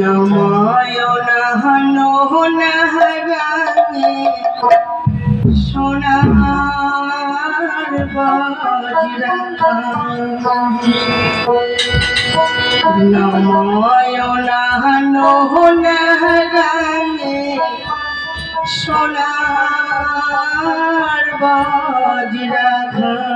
নময়ন নহরাগে সোনার বজরা নময়ন নহরাগে সোনার বজরা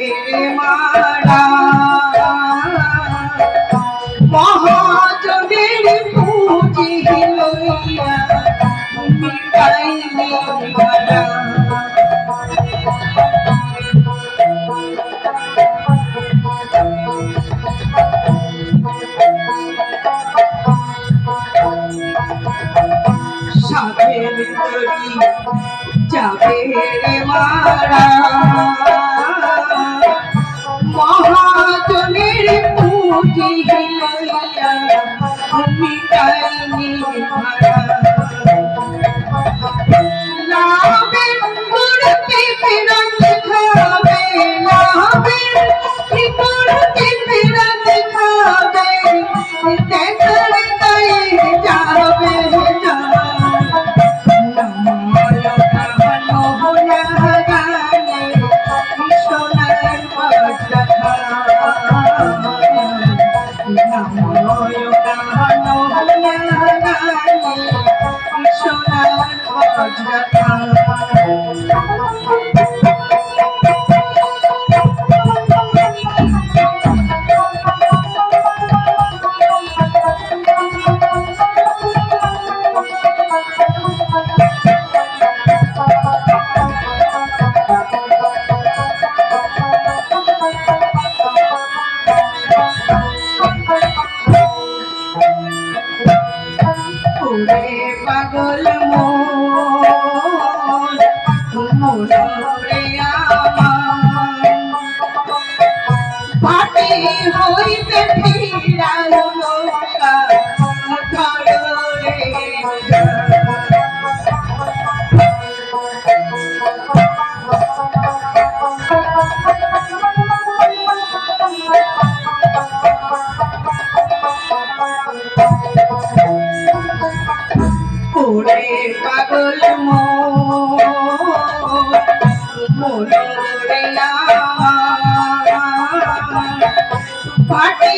যাবে রে মারা। মহাজনের পুঁজি লইয়া মিটাইনি মারা সাদের তরি যাবে রে মারা। পাগল মন পাটি হইতে ফিরালো পাটি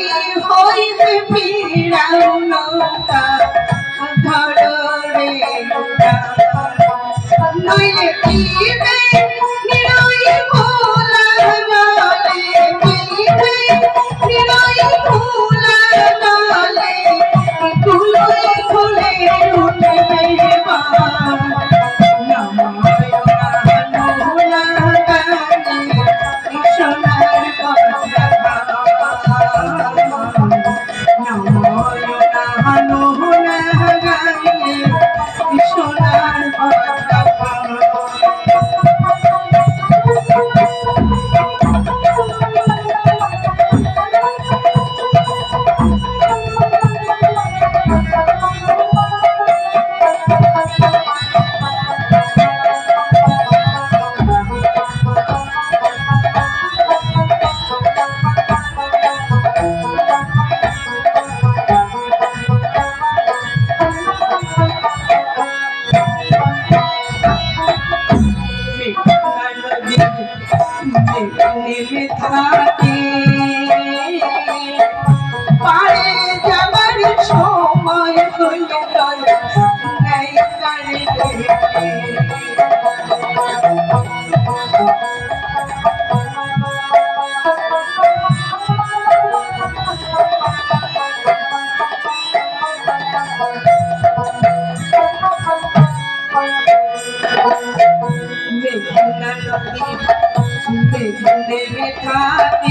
হইতে ফিরালো নৌকা ধরে নইলে পিবে बंदे में था।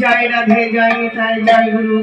জয় রাধে জয় তাই জয় গুরু।